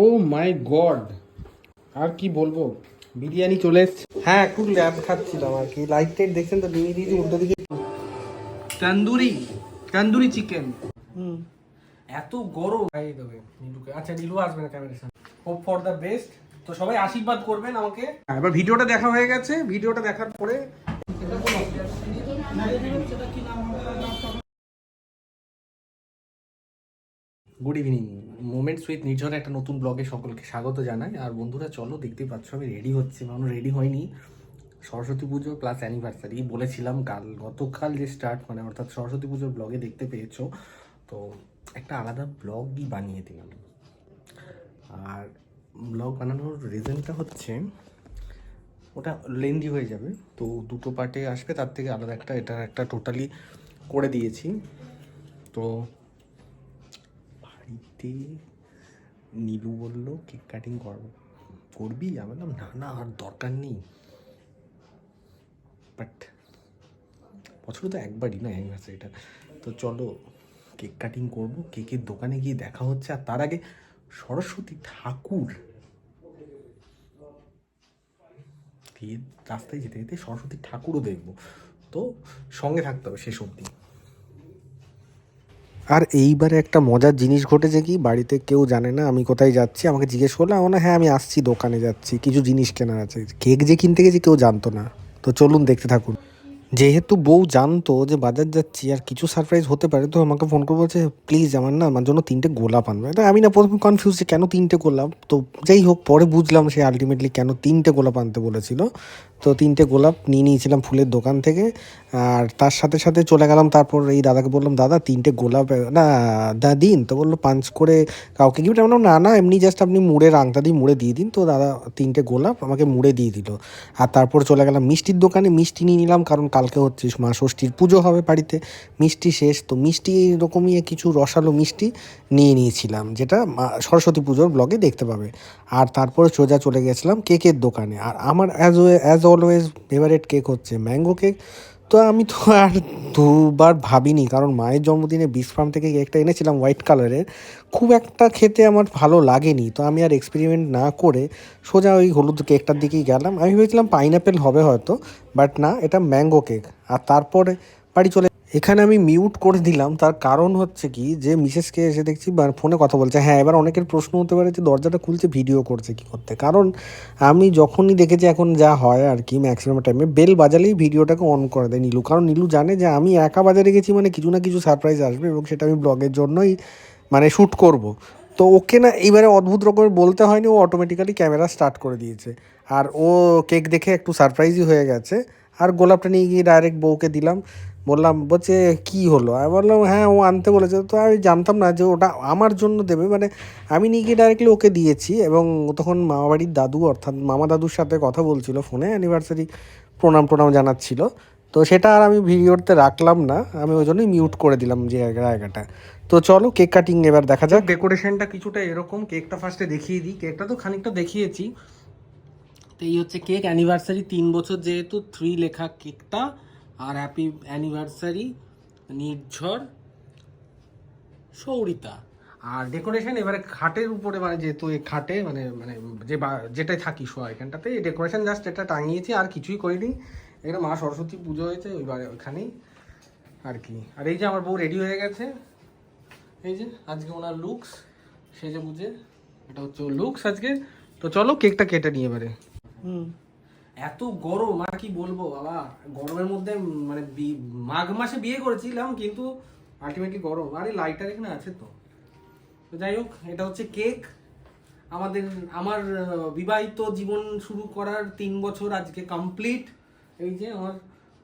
ও মাই god আর কি বলব? বিরিয়ানি চলে এসছে। হ্যাঁ একটু ল্যাব খাচ্ছিলাম আর কি। লাইট টাইট দেখছেন তো ডিঙি দিয়েছি উল্টো দিকে তন্দুরি তন্দুরি চিকেন হুম। এত গরম। খাইয়ে দেবে নীলুকে। আচ্ছা নীলু আসবে না ক্যামেরার সামনে। হোপ ফর দ্য বেস্ট তো সবাই আশীর্বাদ করবেন আমাকে। হ্যাঁ, এবার ভিডিওটা দেখা হয়ে গেছে। ভিডিওটা দেখার পরে good evening moments with Nirjhar একটা নতুন ব্লগে সকলকে স্বাগত জানাই। আর বন্ধুরা, চলো দেখতেই পাচ্ছ, আমি রেডি হচ্ছি। মানে রেডি হয়নি সরস্বতী পুজো প্লাস অ্যানিভার্সারি বলেছিলাম। কাল, গতকাল যে স্টার্ট মানে অর্থাৎ সরস্বতী পুজোর ব্লগে দেখতে পেয়েছ। তো একটা আলাদা ব্লগই বানিয়ে দিলাম। আর ব্লগ বানানোর রিজনটা হচ্ছে, ওটা লেন্দি হয়ে যাবে। তো দুটো পার্টে আসবে, তার থেকে আলাদা একটা, এটা একটা টোটালি করে দিয়েছি। তো বাড়িতে নীলু বলল, কেক কাটিং করব করবি? আমি বললাম, না না, আর দরকার নেই। বাট বছরে তো একবারই না অ্যানিভার্সারিটা তো চলো, কেক কাটিং করব। কেকের দোকানে গিয়ে দেখা হচ্ছে, আর তার আগে সরস্বতী ঠাকুর। রাস্তায় যেতে যেতে সরস্বতী ঠাকুরও দেখব। তো সঙ্গে থাকতে হবে শেষ অবধি। আর এইবারে একটা মজার জিনিস ঘটেছে কি? বাড়িতে কেউ জানে না আমি কোথায় যাচ্ছি। আমাকে জিজ্ঞেস করল আমার হ্যাঁ আমি আসছি দোকানে যাচ্ছি। কিছু জিনিস কেনার আছে। কেক যে কিনতে গেছি কেউ জানতো না। তো চলুন দেখতে থাকুন। যেহেতু বউ জানতো যে বাজার যাচ্ছি আর কিছু সারপ্রাইজ হতে পারে, তো আমাকে ফোন করে বলছে প্লিজ আমার না, আমার জন্য তিনটে গোলাপ আনবে। তা আমি না প্রথমে কনফিউজ যে কেন তিনটে গোলাপ? তো যাই হোক, পরে বুঝলাম সে আলটিমেটলি কেন তিনটে গোলাপ আনতে বলেছিল। তো তিনটে গোলাপ নিয়ে নিয়েছিলাম ফুলের দোকান থেকে। আর তার সাথে সাথে চলে গেলাম তারপর এই দাদাকে বললাম দাদা তিনটে গোলাপ না দা দিন। তো বলল পাঁচ করে কাউকে গিফট আমি বললাম, না না এমনি জাস্ট আপনি মুড়ে আংটা দিয়ে মুড়ে দিয়ে দিন। তো দাদা তিনটে গোলাপ আমাকে মুড়ে দিয়ে দিল। আর তারপর চলে গেলাম মিষ্টির দোকানে মিষ্টি নিয়ে নিলাম কারণ কালকে হচ্ছে মা ষষ্ঠীর পুজো হবে বাড়িতে। মিষ্টি শেষ তো মিষ্টি এরকমই কিছু রসালো মিষ্টি নিয়ে নিয়েছিলাম যেটা সরস্বতী পুজোর ব্লগে দেখতে পাবে। আর তারপরে সোজা চলে গেছিলাম কেকের দোকানে। আর আমার as as always favourite cake হচ্ছে ম্যাঙ্গো কেক তো আমি তো আর দুবার ভাবিনি, কারণ মায়ের জন্মদিনে বিস ফার্ম থেকে কেকটা এনেছিলাম হোয়াইট কালারের খুব একটা খেতে আমার ভালো লাগেনি, তো আমি আর এক্সপেরিমেন্ট না করে সোজা ওই হলুদ কেকটার দিকেই গেলাম। আমি ভেবেছিলাম পাইনঅ্যাপেল হবে হয়তো বাট না, এটা ম্যাঙ্গো কেক আর তারপরে বাড়ি চলে এখানে আমি মিউট করে দিলাম। তার কারণ হচ্ছে কি যে মিসেসকে এসে দেখছি ফোনে কথা বলছে। হ্যাঁ এবার অনেকের প্রশ্ন হতে পারে যে দরজাটা খুলছে ভিডিও করছে কি করতে? কারণ আমি যখনই দেখেছি এখন যা হয় আর কি ম্যাক্সিমাম টাইমে বেল বাজালেই ভিডিওটাকে অন করে দেয় নীলু। কারণ নীলু জানে যে আমি একা বাজারে গেছি মানে কিছু না কিছু সারপ্রাইজ আসবে এবং সেটা আমি ব্লগের জন্যই মানে শ্যুট করব। তো ওকে না এইবারে অদ্ভুত রকমের বলতে হয়নি, ও অটোমেটিক্যালি ক্যামেরা স্টার্ট করে দিয়েছে। আর ও কেক দেখে একটু সারপ্রাইজই হয়ে গেছে। আর গোলাপটা নিয়ে গিয়ে ডাইরেক্ট বউকে দিলাম। বললাম, বলছে, কি হলো? আমি বললাম হ্যাঁ ও আনতে বলেছে। তো আমি জানতাম না যে ওটা আমার জন্য দেবে। মানে আমি নিয়ে গিয়ে ডাইরেক্টলি ওকে দিয়েছি এবং তখন মামাবাড়ির দাদু, অর্থাৎ মামা দাদুর সাথে কথা বলছিল ফোনে অ্যানিভার্সারি প্রণাম প্রণাম জানাচ্ছিল। তো সেটা আর আমি ভিডিওতে রাখলাম না। আমি ওই জন্যই মিউট করে দিলাম যে জায়গাটা। তো চলো কেক কাটিং এবার দেখা যাক। ডেকোরেশনটা কিছুটা এরকম। কেকটা ফার্স্টে দেখিয়ে দিই। কেকটা তো খানিকটা দেখিয়েছি। তো এই হচ্ছে কেক। অ্যানিভার্সারি তিন বছর যেহেতু থ্রি লেখা কেকটা। আর হ্যাপি অ্যানিভার্সারি নির্ঝর, সৌরিতা। আর ডেকোরেশন এবারে খাটের উপরে মানে যেহেতু এই খাটে মানে মানে যে যেটাই থাকি শোয়া এখানটাতে, এই ডেকোরেশন জাস্ট এটা টাঙিয়েছি, আর কিছুই করিনি। এখানে মা সরস্বতী পুজো হয়েছে ওইবারে ওইখানেই আর কি। আর এই যে আমার বউ রেডি হয়ে গেছে। এই যে আজকে ওনার লুকস সেজে বুঝে এটা হচ্ছে লুকস আজকে। তো চলো কেকটা কেটে নিয়ে এবারে। এত গরম আর কি বলব বাবা? গরমের মধ্যে মানে বি- মাঘ মাসে বিয়ে করেছিলাম কিন্তু আলটিমেটলি গরম। আরে লাইটার এখানে আছে তো। তো যাই হোক এটা হচ্ছে কেক আমাদের আমার বিবাহিত জীবন শুরু করার তিন বছর আজকে কমপ্লিট এই যে আমার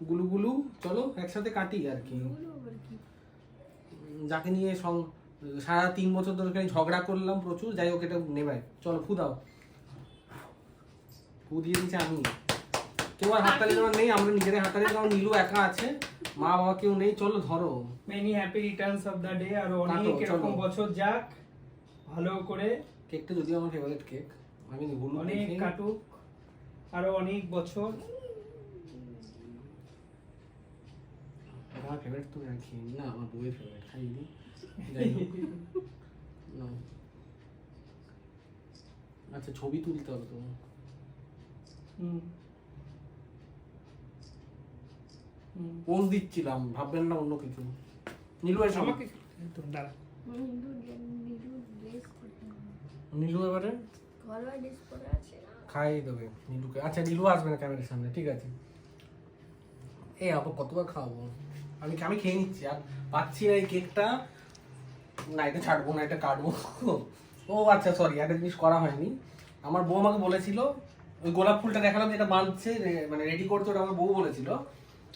গুলু গুলু চলো একসাথে কাটি আর কি। যাকে নিয়ে সং সারা তিন বছর ধরে ঝগড়া করলাম প্রচুর যাই হোক এটা নেবে। চলো ফু দাও ফু দিয়ে দিচ্ছে আমি। কেউ আর হাততালি দেওয়ার নেই আমরা নিজেরাই হাততালি কারণ নীলু একা আছে মা বাবা কেউ নেই চলো ধরো। Many happy returns of the day আর অনেক এরকম বছর যাক ভালো করে। কেকটা যদিও আমার ফেভারিট কেক আমি অনেক কাটুক আরও অনেক বছর। আমার ফেভারিট তো রাখি না আমার বউয়ের ফেভারিট খাই দিই। আচ্ছা ছবি তুলতে হবে তো হুম হুম। পোজ দিচ্ছিলাম ভাববেন না অন্য কিছু। নীলু এসো। আমাকে দাঁড়া। নীলু এবারে? ঘরোয়া ড্রেস পরে আছে খাই দেবে নীলুকে। আচ্ছা নীলু আসবে না ক্যামেরার সামনে ঠিক আছে। এই আপু কতবার খাওয়াবো? আমি আমি খেয়ে নিচ্ছি আর পাচ্ছি না এই কেকটা। না এটা ছাড়বো না এটা কাটবো। ও আচ্ছা সরি একটা জিনিস করা হয়নি। আমার বউ আমাকে বলেছিল ওই গোলাপ ফুলটা দেখালাম, যেটা বাঁধছে মানে রেডি করতে ওটা আমার বউ বলেছিল।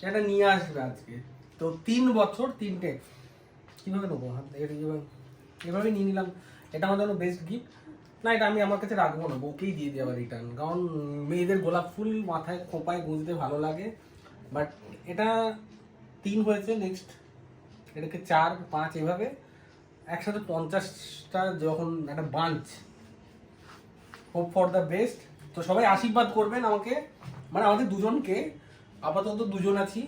এটা নিয়ে আসবে আজকে। তো তিন বছর, তিনটে। কীভাবে নেব? এটা এভাবে এভাবে নিয়ে নিলাম। এটা আমার জন্য বেস্ট গিফট না, এটা আমি আমার কাছে রাখব না, বউকেই দিয়ে দেওয়া রিটার্ন কারণ মেয়েদের গোলাপ ফুল মাথায় খোপায় গুঁজতে ভালো লাগে। বাট এটা তিন হয়েছে নেক্সট এটাকে চার, পাঁচ, এভাবে। একসাথে পঞ্চাশটা যখন একটা bunch hope for the best তো সবাই আশীর্বাদ করবেন আমাকে। মানে আমাদের দুজনকে, আপাতত দুজন আছি।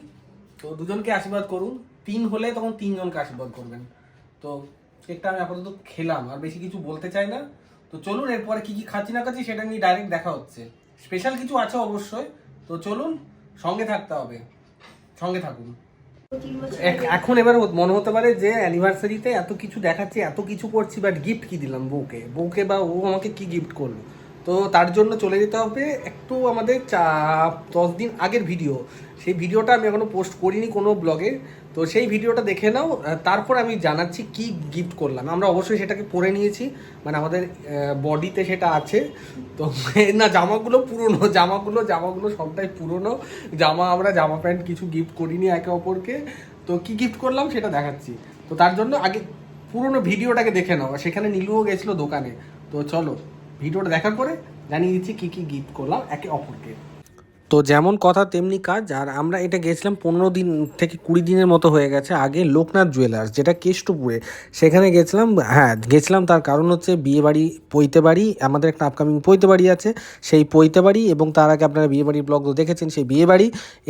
তো দুজনকে আশীর্বাদ করুন। তিন হলে তখন তিনজনকে আশীর্বাদ করবেন। তো কেকটা আমি আপাতত খেলাম, আর বেশি কিছু বলতে চাই না। তো চলুন, এরপরে কি কি খাচ্ছি না খাচ্ছি সেটা নিয়ে ডাইরেক্ট দেখা হচ্ছে। স্পেশাল কিছু আছে অবশ্যই। তো চলুন, সঙ্গে থাকতে হবে। সঙ্গে থাকুন। এখন এবার মনে হতে পারে যে অ্যানিভার্সারিতে এত কিছু দেখাচ্ছি, এত কিছু করছি বাট গিফট কি দিলাম বউকে? বউকে বা ও আমাকে কি গিফট করল? তো তার জন্য চলে যেতে হবে একটু আমাদের চা, দশ দিন আগের ভিডিও সেই ভিডিওটা আমি এখনও পোস্ট করিনি কোনো ব্লগে তো সেই ভিডিওটা দেখে নাও তারপর আমি জানাচ্ছি কি গিফট করলাম। আমরা অবশ্যই সেটাকে পরে নিয়েছি মানে আমাদের বডিতে সেটা আছে। তো না, জামাগুলো পুরনো, জামাগুলো জামাগুলো সবটাই পুরনো। জামা আমরা জামা প্যান্ট কিছু গিফট করিনি একে অপরকে। তো কি গিফট করলাম সেটা দেখাচ্ছি। তো তার জন্য আগে পুরনো ভিডিওটাকে দেখে নাও। সেখানে নীলুও গেছিল দোকানে। তো চলো। ভিডিওটা দেখার পরে জানিয়ে দিচ্ছি কি কি গিফট করলাম একে অপরকে। তো যেমন কথা, তেমনি কাজ। আর আমরা এটা গেছিলাম পনেরো দিন থেকে কুড়ি দিনের মতো হয়ে গেছে আগে লোকনাথ জুয়েলার্স, যেটা কেষ্টপুরে। সেখানে গেছিলাম হ্যাঁ গেছিলাম তার কারণ হচ্ছে বিয়ে বাড়ি পৈতে বাড়ি আমাদের একটা আপকামিং পৈতে বাড়ি আছে। সেই পৈতে বাড়ি এবং তার আগে আপনারা বিয়ে বাড়ির ব্লগ দেখেছেন, সেই বিয়ে বাড়ি।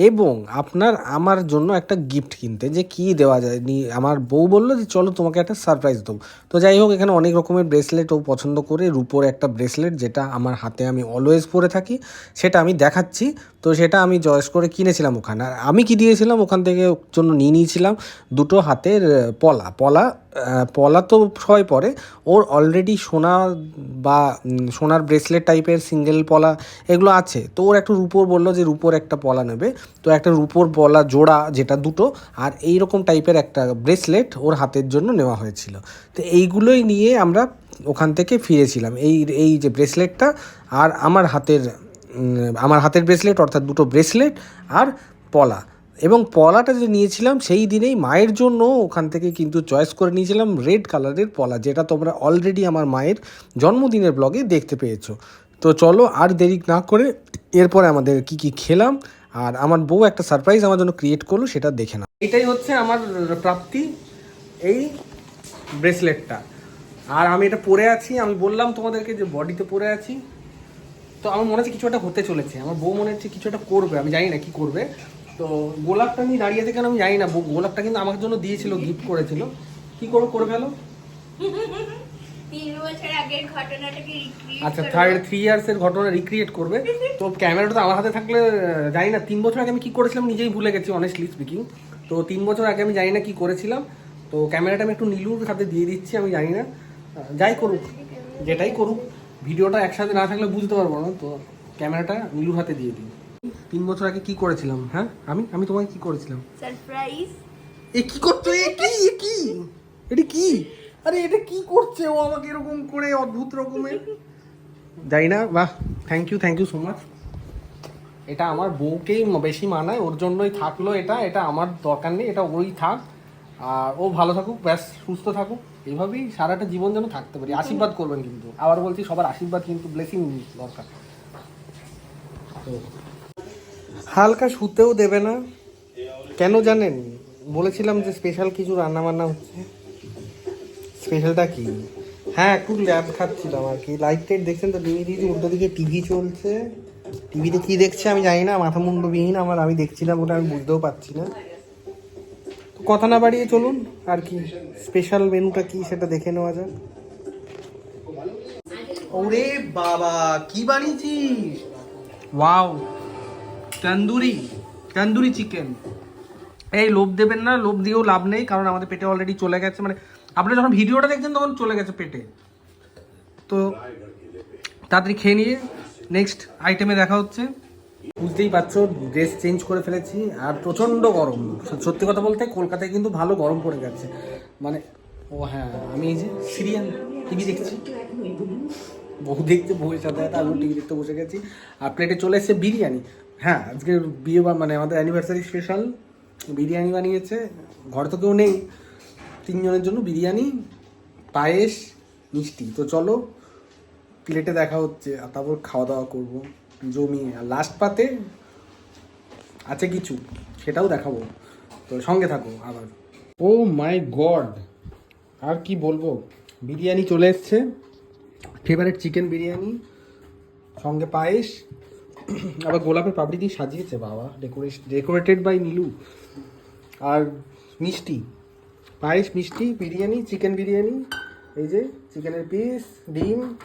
এবং আপনার আমার জন্য একটা গিফট কিনতে, যে কি দেওয়া যায় আমার বউ বলল যে, চলো তোমাকে একটা সারপ্রাইজ দেবো। তো যাই হোক, এখানে অনেক রকমের ব্রেসলেট ও পছন্দ করে রুপোর একটা ব্রেসলেট যেটা আমার হাতে আমি অলওয়েজ পরে থাকি। সেটা আমি দেখাচ্ছি। তো সেটা আমি চয়েস করে কিনেছিলাম ওখানে। আর আমি কি দিয়েছিলাম? ওখান থেকে জন্য নিয়ে নিয়েছিলাম দুটো হাতের পলা। পলা পলা তো সবাই পরে। ওর অলরেডি সোনা বা সোনার ব্রেসলেট টাইপের সিঙ্গেল পলা এগুলো আছে। তো ওর একটু রূপোর বলল যে রূপোর একটা পলা নেবে। তো একটা রূপোর পলা জোড়া যেটা দুটো, আর এই রকম টাইপের একটা ব্রেসলেট ওর হাতের জন্য নেওয়া হয়েছিল। তো এইগুলোই নিয়ে আমরা ওখান থেকে ফিরেছিলাম। এই এই যে ব্রেসলেটটা আর আমার হাতের আমার হাতের ব্রেসলেট অর্থাৎ দুটো ব্রেসলেট আর পলা। এবং পলাটা যে নিয়েছিলাম, সেই দিনেই মায়ের জন্য ওখান থেকে কিন্তু চয়েস করে নিয়েছিলাম রেড কালারের পলা, যেটা তোমরা অলরেডি আমার মায়ের জন্মদিনের ব্লগে দেখতে পেয়েছ। তো চলো আর দেরি না করে এরপরে আমাদের কি কি খেলাম, আর আমার বউ একটা সারপ্রাইজ আমার জন্য ক্রিয়েট করল, সেটা দেখে না এটাই হচ্ছে আমার প্রাপ্তি, এই ব্রেসলেটটা আর আমি এটা পরে আছি, আমি বললাম তোমাদেরকে যে বডিতে পরে আছি। তো আমার মনে হচ্ছে কিছু একটা হতে চলেছে। আমার বউ মনে হচ্ছে কিছু একটা করবে আমি জানি না কি করবে। তো গোলাপটা নিয়ে দাঁড়িয়ে কেন আমি জানি না। বউ- গোলাপটা কিন্তু আমার জন্য দিয়েছিল গিফট করেছিল। কি করো করে রিক্রিয়েট আচ্ছা থার্ড থ্রি ইয়ার্স এর ঘটনা রিক্রিয়েট করবে। তো ক্যামেরাটা তো আমার হাতে থাকলে জানি না তিন বছর আগে আমি কি করেছিলাম নিজেই ভুলে গেছি অনেস্টলি স্পিকিং তো তিন বছর আগে আমি জানি না কি করেছিলাম। তো ক্যামেরাটা আমি একটু নীলুর হাতে দিয়ে দিচ্ছি আমি জানি না। যাই করুক যেটাই করুক। ভিডিওটা একসাথে না থাকলে বুঝতে পারব না তো ক্যামেরাটা নীলুর হাতে দিয়ে দিই। তিন বছর আগে কি করেছিলাম হ্যাঁ? আমি আমি তোমাকে কি করেছিলাম? সারপ্রাইজ এ কি করছ? এ কি? এ কি? এটা কি? আরে এটা কি করছে ও আমাকে এরকম করে অদ্ভুত রকমের? জানি না বাহ thank you thank you so much এটা আমার বউকেই বেশি মানায় ওর জন্যই থাকল এটা এটা আমার দরকার নেই এটা ওই থাক। আর ও ভালো থাকুক ব্যাস সুস্থ থাকুক। এইভাবেই সারাটা জীবন যেন থাকতে পারি। আশীর্বাদ করবেন কিন্তু। আবার বলছি, সবার আশীর্বাদ কিন্তু ব্লেসিং দরকার। হালকা শুতেও দেবে না। কেন জানেন? বলেছিলাম যে স্পেশাল কিছু রান্না বান্না হচ্ছে স্পেশালটা কি? হ্যাঁ একটু ল্যাব খাচ্ছিলাম আর কি। লাইট টাইট দেখছেন তো? ডিমি দিদি, উল্টো দিকে টিভি চলছে। টিভিতে কি দেখছে আমি জানি না। মাথা মুন্ডবিহীন আমার, আমি দেখছিলাম ওটা আমি বুঝতেও পারছি না। কথা না বাড়িয়ে চলুন আর কি? স্পেশাল মেনুটা কি সেটা দেখে নেওয়া যাক। ওরে বাবা কি বানিয়েছিস? ওয়াও তন্দুরি তন্দুরি চিকেন এই লোভ দেবেন না লোভ দিয়েও লাভ নেই কারণ আমাদের পেটে অলরেডি চলে গেছে। মানে আপনারা যখন ভিডিওটা দেখছেন তখন চলে গেছে পেটে। তো তাড়াতাড়ি খেয়ে নিয়ে নেক্সট আইটেমে দেখা হচ্ছে। বুঝতেই পারছ ড্রেস চেঞ্জ করে ফেলেছি, আর প্রচণ্ড গরম। সত্যি কথা বলতে, কলকাতায় কিন্তু ভালো গরম পড়ে গেছে। মানে ও হ্যাঁ আমি এই যে সিরিয়াল, টিভি দেখছি। বউ দেখতে, বউয়ের সাথে আমিও টিভি দেখতে বসে গেছি। আর প্লেটে চলে এসেছে বিরিয়ানি। হ্যাঁ আজকে বিয়ে বা মানে আমাদের অ্যানিভার্সারি স্পেশাল বিরিয়ানি বানিয়েছে, ঘরে তো কেউ নেই। তিনজনের জন্য বিরিয়ানি, পায়েস, মিষ্টি। তো চলো প্লেটে দেখা হচ্ছে, আর তারপর খাওয়া দাওয়া করব। আর লাস্ট পাতে আছে কিছু, সেটাও দেখাবো। তো সঙ্গে থাকো আবার। ও মাই গড! আর কি বলব? বিরিয়ানি চলে এসছে। ফেভারিট চিকেন বিরিয়ানি, সঙ্গে পায়েস। আবার গোলাপের পাপড়ি দিয়ে সাজিয়েছে বাবা। Decoration decorated by Nilu. আর মিষ্টি, পায়েস মিষ্টি, বিরিয়ানি চিকেন বিরিয়ানি। এই যে চিকেনের পিস ডিম।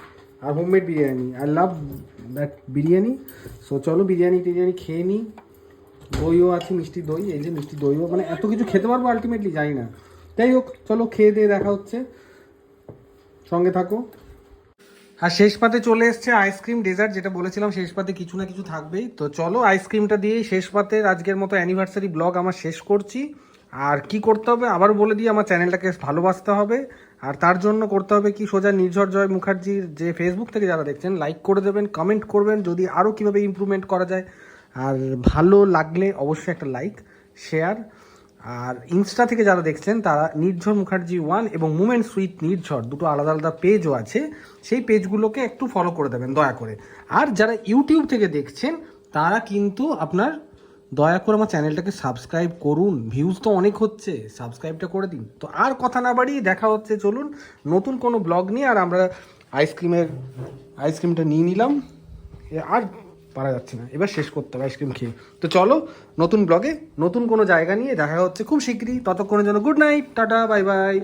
আর homemade biryani. I love that biryani. So চলো বিরিয়ানি টিরিয়ানি খেয়ে নিই। দইও আছে, মিষ্টি দই। এই যে মিষ্টি দইও মানে এত কিছু খেতে পারব আলটিমেটলি জানি না। যাই হোক, চলো খেয়ে দিয়ে দেখা হচ্ছে। সঙ্গে থাকো। আর শেষ পাতে চলে এসছে আইসক্রিম ডেজার্ট যেটা বলেছিলাম, শেষ পাতে কিছু না কিছু থাকবেই। তো চলো আইসক্রিমটা দিয়েই শেষ পাতের আজকের মতো অ্যানিভার্সারি ব্লগ আমার শেষ করছি। আর কি করতে হবে আবার বলে দিই, আমার চ্যানেলটাকে ভালোবাসতে হবে। আর তার জন্য করতে হবে কি সোজা নির্ঝর জয় মুখার্জির যে ফেসবুক থেকে যারা দেখছেন লাইক করে দেবেন কমেন্ট করবেন, যদি আরও কীভাবে ইমপ্রুভমেন্ট করা যায়। আর ভালো লাগলে অবশ্যই একটা লাইক শেয়ার আর ইনস্টা থেকে যারা দেখছেন, তারা নির্ঝর মুখার্জি ওয়ান এবং মুমেন্ট সুইট নির্ঝর, দুটো আলাদা আলাদা পেজও আছে। সেই পেজগুলোকে একটু ফলো করে দেবেন, দয়া করে। আর যারা ইউটিউব থেকে দেখছেন, তারা কিন্তু আপনার দয়া করে আমার চ্যানেলটাকে সাবস্ক্রাইব করুন। ভিউজ তো অনেক হচ্ছে, সাবস্ক্রাইবটা করে দিন। তো আর কথা না বাড়িয়ে দেখা হচ্ছে, চলুন নতুন কোনো ব্লগ নিয়ে, আর আমরা আইসক্রিমের আইসক্রিমটা নিয়ে নিলাম। আর পারা যাচ্ছে না, এবার শেষ করতে হবে আইসক্রিম খেয়ে। তো চলো নতুন ব্লগে নতুন কোনো জায়গা নিয়ে দেখা হচ্ছে খুব শীঘ্রই ততক্ষণের জন্য good night tata bye bye